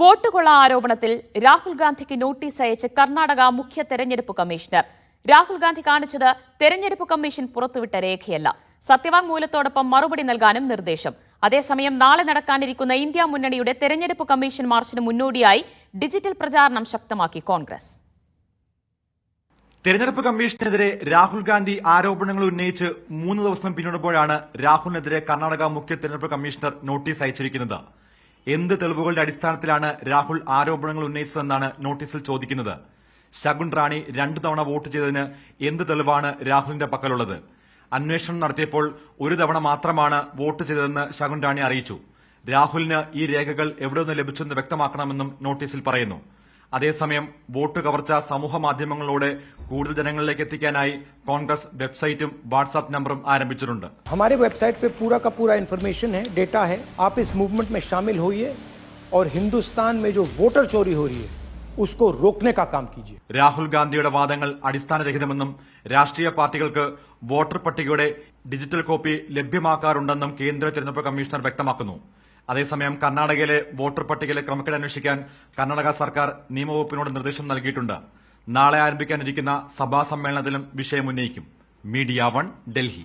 Vote കൊള്ള ആരോപണത്തിൽ രാഹുൽ ഗാന്ധിക്ക് നോട്ടീസ് അയച്ച് കർണാടക മുഖ്യ തെരഞ്ഞെടുപ്പ് കമ്മീഷണർ. രാഹുൽ ഗാന്ധി കാണിച്ചത് തെരഞ്ഞെടുപ്പ് കമ്മീഷൻ പുറത്തുവിട്ട രേഖയല്ല. സത്യവാങ്മൂലത്തോടൊപ്പം മറുപടി നൽകാനും നിർദ്ദേശം. അതേസമയം നാളെ നടക്കാനിരിക്കുന്ന ഇന്ത്യ മുന്നണിയുടെ തെരഞ്ഞെടുപ്പ് കമ്മീഷൻ മാർച്ചിന് മുന്നോടിയായി ഡിജിറ്റൽ പ്രചാരണം ശക്തമാക്കി കോൺഗ്രസ്. തെരഞ്ഞെടുപ്പ് കമ്മീഷനെതിരെ രാഹുൽ ഗാന്ധി ആരോപണങ്ങൾ ഉന്നയിച്ച് മൂന്ന് ദിവസം പിന്നിടുമ്പോഴാണ് രാഹുലിനെതിരെ കർണാടക മുഖ്യ തെരഞ്ഞെടുപ്പ് കമ്മീഷണർ നോട്ടീസ് അയച്ചിരിക്കുന്നത്. എന്ത് തെളിവുകളുടെ അടിസ്ഥാനത്തിലാണ് രാഹുൽ ആരോപണങ്ങൾ ഉന്നയിച്ചതെന്നാണ് നോട്ടീസിൽ ചോദിക്കുന്നത്? ശകുൻ റാണി രണ്ടു തവണ വോട്ട് ചെയ്തതിന് എന്ത് തെളിവാണ് രാഹുലിന്റെ പക്കലുള്ളത്? അന്വേഷണം നടത്തിയപ്പോൾ ഒരു തവണ മാത്രമാണ് വോട്ട് ചെയ്തതെന്ന് ശകുൻ റാണി അറിയിച്ചു. രാഹുലിന് ഈ രേഖകൾ എവിടെ നിന്ന് ലഭിച്ചെന്ന് വ്യക്തമാക്കണമെന്നും നോട്ടീസിൽ പറയുന്നു. അതേസമയം വോട്ട് കവർച്ച സമൂഹ മാധ്യമങ്ങളിലൂടെ കൂടുതൽ ജനങ്ങളിലേക്ക് എത്തിക്കാനായി കോൺഗ്രസ് വെബ്സൈറ്റും വാട്സാപ്പ് നമ്പറും ആരംഭിച്ചിട്ടുണ്ട് हमारे वेबसाइट पे पूरा का पूरा इन्फॉर्मेशन है डेटा है आप इस मूवमेंट में शामिल होइए और हिंदुस्तान में जो वोटर चोरी हो रही है उसको रोकने का काम कीजिए രാഹുൽ ഗാന്ധിയുടെ വാദങ്ങൾ അടിസ്ഥാനരഹിതമെന്നും രാഷ്ട്രീയ പാർട്ടികൾക്ക് വോട്ടർ പട്ടികയുടെ ഡിജിറ്റൽ കോപ്പി ലഭ്യമാക്കാറുണ്ടെന്നും കേന്ദ്ര തെരഞ്ഞെടുപ്പ് കമ്മീഷണർ വ്യക്തമാക്കുന്നു അതേസമയം കർണാടകയിലെ വോട്ടർ പട്ടികയിലെ ക്രമക്കേട് അന്വേഷിക്കാൻ കർണാടക സർക്കാർ നിയമവകുപ്പിനോട് നിർദ്ദേശം നൽകിയിട്ടുണ്ട്. നാളെ ആരംഭിക്കാനിരിക്കുന്ന സഭാ സമ്മേളനത്തിലും വിഷയം ഉന്നയിക്കും. Media one Delhi.